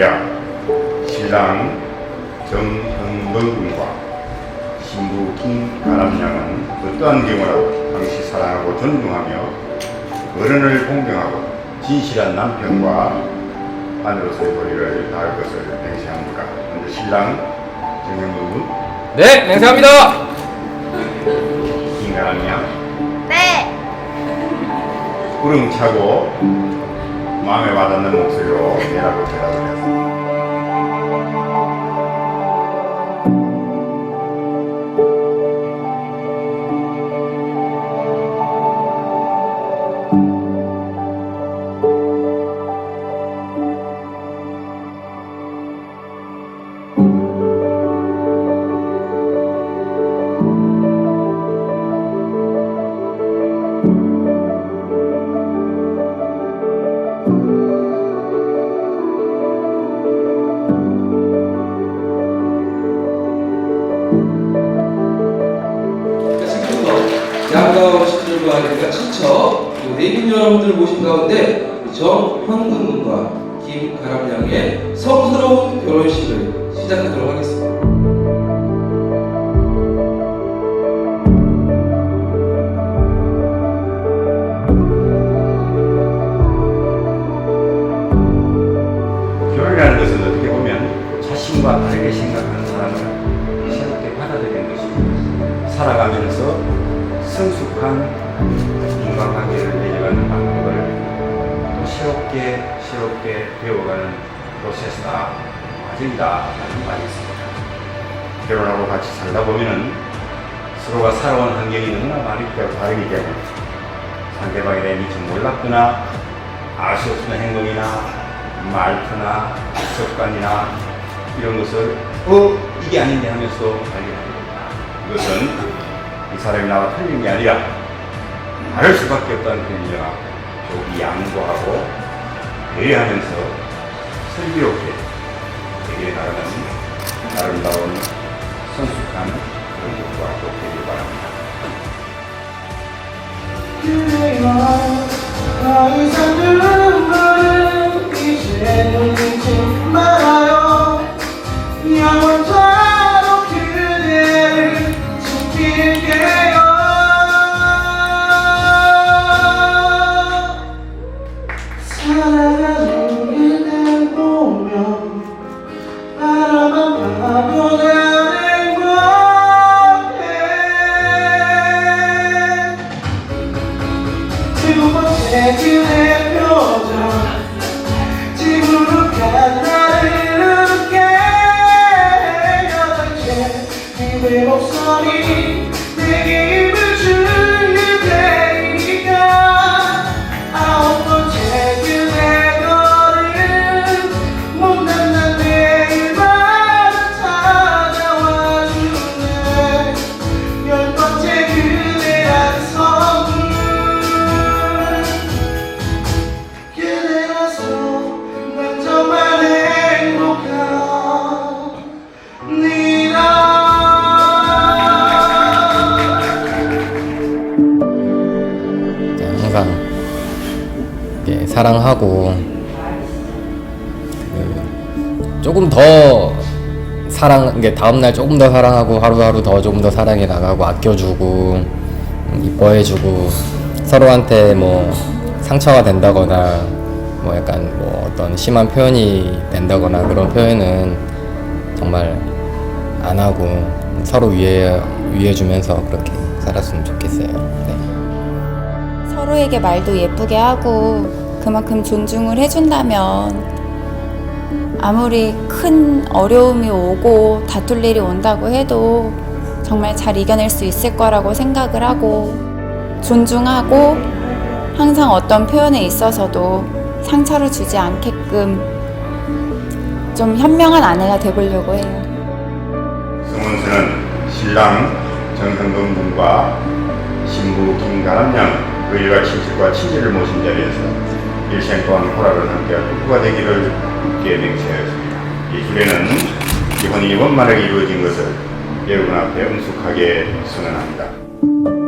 자리에서야 신랑 정흥범 군과 신부 김가람 양은 어떠한 경우라도 당시 사랑하고 존중하며 어른을 공경하고 진실한 남편과 아내로서의 도리를 다할 것을 맹세합니다. 먼저 신랑 정흥범 군, 네, 맹세합니다. 김가람 양 네. 우렁차고 마음에 와닿는 목소리로 대라고 대 답을 했습니다. 지금부터 양가 시들과 하니까 친척 그리고 내빈 여러분들 모신 가운데 정현근 군과 김가람 양의 성스러운 결혼식을 시작하도록 하겠습니다. 결혼이라는 것은 어떻게 보면 자신과 다르게 생각 성숙한 인간관계를 맺어가는 방법을 또 새롭게 새롭게 배워가는 프로세스다 과정이다 라는 말이 있습니다. 결혼하고 같이 살다 보면은 서로가 살아온 환경이 너무나 많이 다르기 때문에 상대방에 대해 미처 몰랐거나 알 수 없는 행동이나 말투나 습관이나 이런 것을 어 이게 아닌데 하면서 발견하게 됩니다. 이것은 이 사람이 나와 틀린 게 아니라 다를 수밖에 없다는 편이라 조기 양보하고 배려하면서 슬기롭게 해결해 나가는 아름다운 성숙한 그런 것과 또 되길 바랍니다. 그래요 더 이상 눈물은 이제 사랑하고 그 조금 더 사랑 이게 다음 날 조금 더 사랑하고 하루하루 더 조금 더 사랑해 나가고 아껴주고 음, 이뻐해주고 서로한테 뭐 상처가 된다거나 뭐 약간 뭐 어떤 심한 표현이 된다거나 그런 표현은 정말 안 하고 서로 위해 위해 주면서 그렇게 살았으면 좋겠어요. 네. 서로에게 말도 예쁘게 하고 그만큼 존중을 해준다면 아무리 큰 어려움이 오고 다툴 일이 온다고 해도 정말 잘 이겨낼 수 있을 거라고 생각을 하고 존중하고 항상 어떤 표현에 있어서도 상처를 주지 않게끔 좀 현명한 아내가 되보려고 해요. 성원수는 신랑 정성근 군과 신부 김가람 양그 일가 친척과 친지를 모신 자리에서 일생 동안 호락을 함께할 부부가 되기를 굳게 맹세하였습니다. 이 주례는 기혼이 원만하게 이루어진 것을 여러분 앞에 엄숙하게 선언합니다.